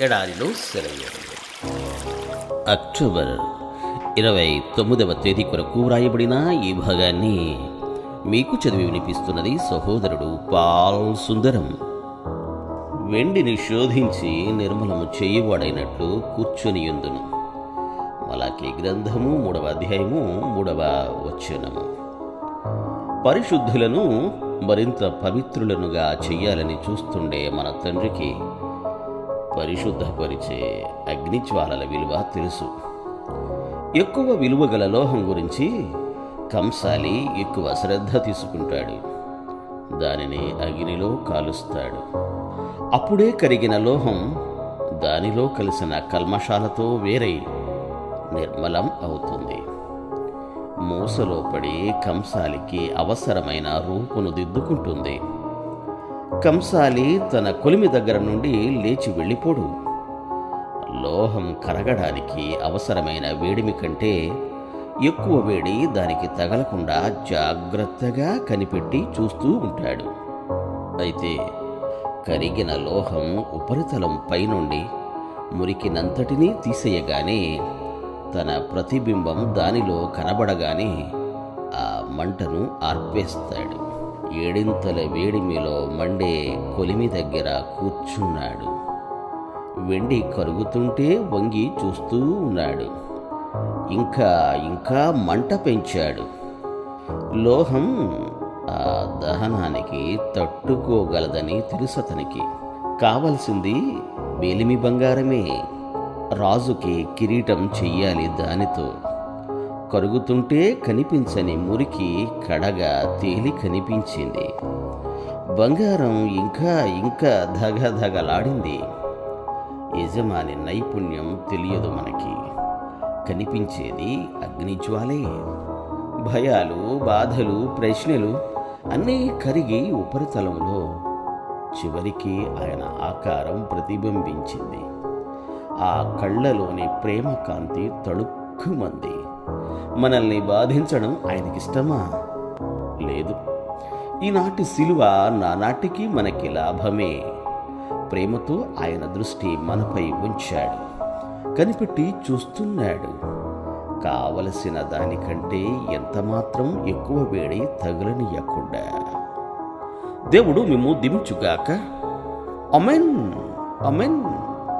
ఎడారిలో సెలయేరు. అక్టోబర్ ఇరవై తొమ్మిదవ తేదీ కొరకు వ్రాయబడిన ఈ భాగాన్ని మీకు చదివి వినిపిస్తున్నది సహోదరుడు పాల్ సుందరం. వెండిని శోధించి నిర్మలము చేయువాడైనట్లు కూర్చొని ఎందును? మలాకి గ్రంథము మూడవ అధ్యాయము మూడవ వచనము. పరిశుద్ధులను మరింత పవిత్రులనుగా చెయ్యాలని చూస్తుండే మన తండ్రికి పరిశుద్ధపరిచే అగ్నిజ్వాలల విలువ తెలుసు. ఎక్కువ విలువ గల లోహం గురించి కంసాలి ఎక్కువ శ్రద్ధ తీసుకుంటాడు. దానిని అగ్నిలో కాలుస్తాడు. అప్పుడే కరిగిన లోహం దానిలో కలిసిన కల్మషాలతో వేరై నిర్మలం అవుతుంది. మూసలో పడి కంసాలికి అవసరమైన రూపును దిద్దుకుంటుంది. కంసాలి తన కొలిమి దగ్గర నుండి లేచి వెళ్ళిపోడు. లోహం కరగడానికి అవసరమైన వేడిమి కంటే ఎక్కువ వేడి దానికి తగలకుండా జాగ్రత్తగా కనిపెట్టి చూస్తూ ఉంటాడు. అయితే కరిగిన లోహం ఉపరితలం పైనుండి మురికినంతటినీ తీసేయగానే తన ప్రతిబింబం దానిలో కనబడగానే ఆ మంటను ఆర్పేస్తాడు. ఏడింతల వేడిమిలో మండే కొలిమి దగ్గర కూర్చున్నాడు. వెండి కరుగుతుంటే వంగి చూస్తూ ఉన్నాడు. ఇంకా ఇంకా మంట పెంచాడు. లోహం ఆ దహనానికి తట్టుకోగలదని తెలుసు అతనికి కావలసింది వేలిమి బంగారమే. రాజుకి కిరీటం చెయ్యాలి దానితో. కరుగుతుంటే కనిపించని మురికి కడగా తేలి కనిపించింది. బంగారం ఇంకా ఇంకా ధగధగలాడింది. యజమాని నైపుణ్యం తెలియదు మనకి. కనిపించేది అగ్నిజ్వాలే. భయాలు బాధలు ప్రశ్నలు అన్నీ కరిగి ఉపరితలంలో చివరికి ఆయన ఆకారం ప్రతిబింబించింది. ఆ కళ్ళలోని ప్రేమ కాంతి తళుక్కుమంది మనల్ని బాధించడం ఆయనకిష్టమా? లేదు. ఈనాటి శిలువ నానాటికి మనకి లాభమే. ప్రేమతో ఆయన దృష్టి మనపై ఉంచాడు. కనిపెట్టి చూస్తున్నాడు. కావలసిన దానికంటే ఎంతమాత్రం ఎక్కువ వేడి తగులనియకుండా. దేవుడు మేము దించుగాక. Amen amen